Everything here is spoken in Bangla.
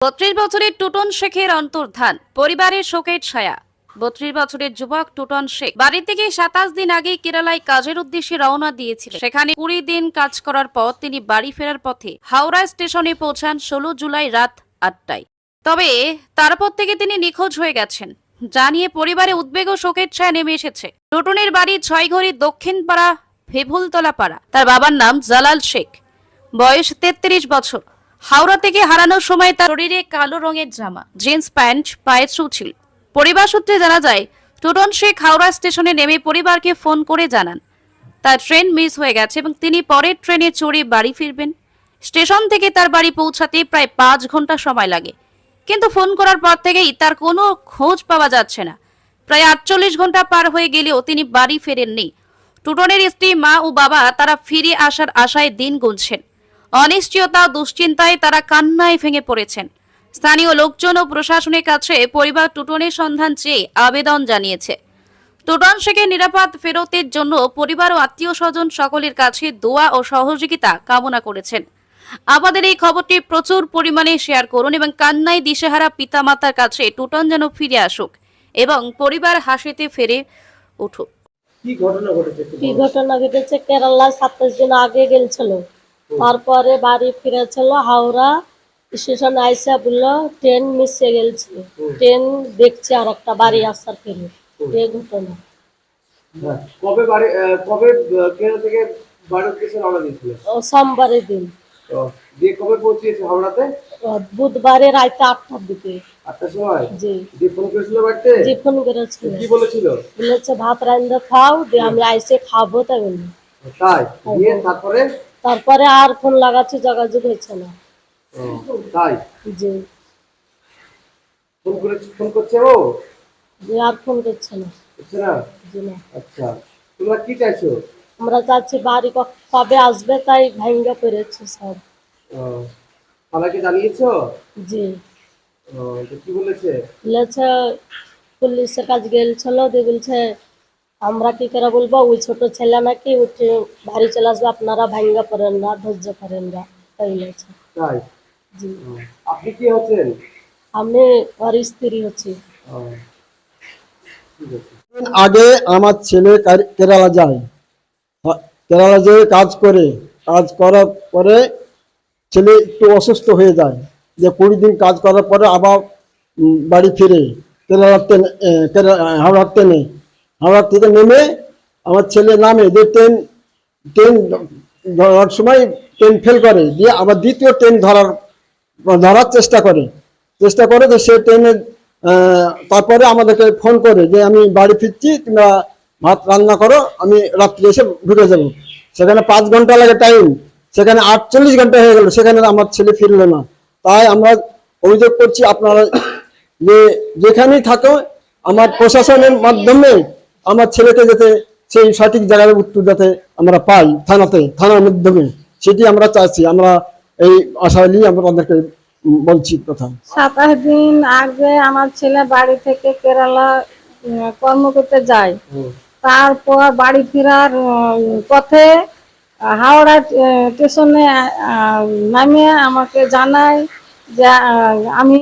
বত্রিশ বছরের টুটন শেখের অন্তর্ধান, পরিবারের শোকের ছায়া। বত্রিশ বছরের যুবক টুটন শেখ বাড়ি থেকে সাতাশ দিন আগে কেরালায় কাজের উদ্দেশ্যে রওনা দিয়েছিলেন। সেখানে কুড়ি দিন কাজ করার পর তিনি বাড়ি ফেরার পথে হাওড়া স্টেশনে পৌঁছান ষোলো জুলাই রাত আটটায়। তবে তারপর থেকে তিনি নিখোঁজ হয়ে গেছেন, যা নিয়ে পরিবারে উদ্বেগ ও শোকের ছায়া নেমে এসেছে। টুটনের বাড়ি ছয়ঘড়ি দক্ষিণ পাড়া ভেভুলতলা পাড়া তার বাবার নাম জালাল শেখ। বয়স তেত্রিশ বছর। হাওড়া থেকে হারানোর সময় তার শরীরে কালো রঙের জামা, জিন্স, প্যান্ট পায়ে শু ছিল পরিবার সূত্রে জানা যায়, টুটন শেখ হাওড়া স্টেশনে নেমে পরিবারকে ফোন করে জানান, তার ট্রেন মিস হয়ে গেছে এবং তিনি পরের ট্রেনে চড়ে বাড়ি ফিরবেন। স্টেশন থেকে তার বাড়ি পৌঁছাতে প্রায় পাঁচ ঘণ্টা সময় লাগে। কিন্তু ফোন করার পর থেকেই তার কোনো খোঁজ পাওয়া যাচ্ছে না। প্রায় আটচল্লিশ ঘণ্টা পার হয়ে গেলেও তিনি বাড়ি ফেরেননি। টুটনের স্ত্রী, মা ও বাবা তারা ফিরে আসার আশায় দিন গুনছেন। অনিশ্চয়তা দুশ্চিন্তায় তারা কান্নায় ভেঙে পড়েছেন। স্থানীয় লোকজন ও প্রশাসনের কাছে পরিবার টুটনের সন্ধান চেয়ে আবেদন জানিয়েছে। টুটন শেখের নিরাপদ ফেরতের জন্য পরিবার ও আত্মীয় স্বজন সকলের কাছে দোয়া ও সহযোগিতা কামনা করেছেন। আমাদের এই খবরটি প্রচুর পরিমাণে শেয়ার করুন এবং কান্নায় দিশেহারা পিতামাতার কাছে টুটন যেন ফিরে আসুক এবং পরিবার হাসিতে ফেরে উঠুক। কি ঘটনা ঘটেছে কি ঘটনা ঘটেছে? কেরালায় সাতাশ দিন আগে গেছিল তারপরে বাড়ি ফিরেছিল হাওড়া স্টেশন আইসা বলল ট্রেন মিশে গেছিল ট্রেন দেখছে আর একটা বাড়ি আসার ফেরে এই ঘটনা। হ্যাঁ। কবে বাড়ি কবে আহ, থেকে বাড়ির উদ্দেশ্যে রওনা দিয়েছিল সোমবারের দিন। দিয়ে কবে পৌঁছিয়েছে হাওড়াতে? বুধবারে রাতে আটটার দিকে। আটটার সময়? জি। দিয়ে ফোন করেছিল বাড়িতে? জি ফোন করেছিল। কি বলেছিল? বলেছে ভাত রান্ধে খাও দিয়ে আমি আইসে খাব তাই বলল। তাই? দিয়ে তারপরে তারপরে আর ফোন লাগাচ্ছি যোগাযোগ হয়েছে না। তাই? জি। ফোন করে ফোন করছে ও? যে আর ফোন করছে না। করছে না? জি না। আচ্ছা। তোমরা কি চাইছো? আমরা চাচ্ছি বাড়ি কবে আসবে তাই ভাঙ্গা পড়েছে সব। থানাকে জানিয়েছো? জি। কি বলেছে? বলেছে পুলিশের কাজ গেছিল দিয়ে বলছে আমরা কি করে বলব? ওই ছোট ছেলে নাকি উঠে বাড়ি চলে আসবে আপনারা ভাঙ্গা পড়েন না ধৈর্য করেন না তাই বলেছে তাই? জি। আপনি কি হচ্ছেন? আমি ওর স্ত্রী হচ্ছি। আগে আমার ছেলে কার- কেরালা যায়। কেরালা যেয়ে কাজ করে কাজ করার পরে ছেলে একটু অসুস্থ হয়ে যায়। যে কুড়ি দিন কাজ করার পরে আবার বাড়ি ফিরে কেরালার ট্রেনে হাওড়ার ট্রেনে। হাওড়ার থেকে নেমে, আমার ছেলে নামে যে ট্রেন ট্রেন ধরার সময় ট্রেন ফেল করে, দিয়ে আবার দ্বিতীয় ট্রেন ধরার ধরার চেষ্টা করে। চেষ্টা করে যে সে ট্রেনে তারপরে আমাদেরকে ফোন করে যে আমি বাড়ি ফিরছি, তোমরা ভাত রান্না করো, আমি রাত্রে এসে ঢুকে যাব। সেখানে পাঁচ ঘণ্টা লাগে টাইম সেখানে আটচল্লিশ ঘণ্টা হয়ে গেল, সেখানে আমার ছেলে ফিরলো না। তাই আমরা অভিযোগ করছি আপনারা যে, যেখানেই থাকো, আমার প্রশাসনের মাধ্যমে আমার ছেলেকে যাতে সেই সঠিক জায়গায় উত্তর যাতে আমরা পাই থানাতে থানার মাধ্যমে সেটি আমরা চাইছি। আমরা এই আশা নিয়ে আমরা উম, বলছি কথা সাতাশ দিন আগে আমার ছেলে বাড়ি থেকে কেরালা কর্ম করতে যায়। তারপর বাড়ি ফেরার পথে হাওড়া স্টেশনে নামিয়ে আমাকে জানায় যে আমি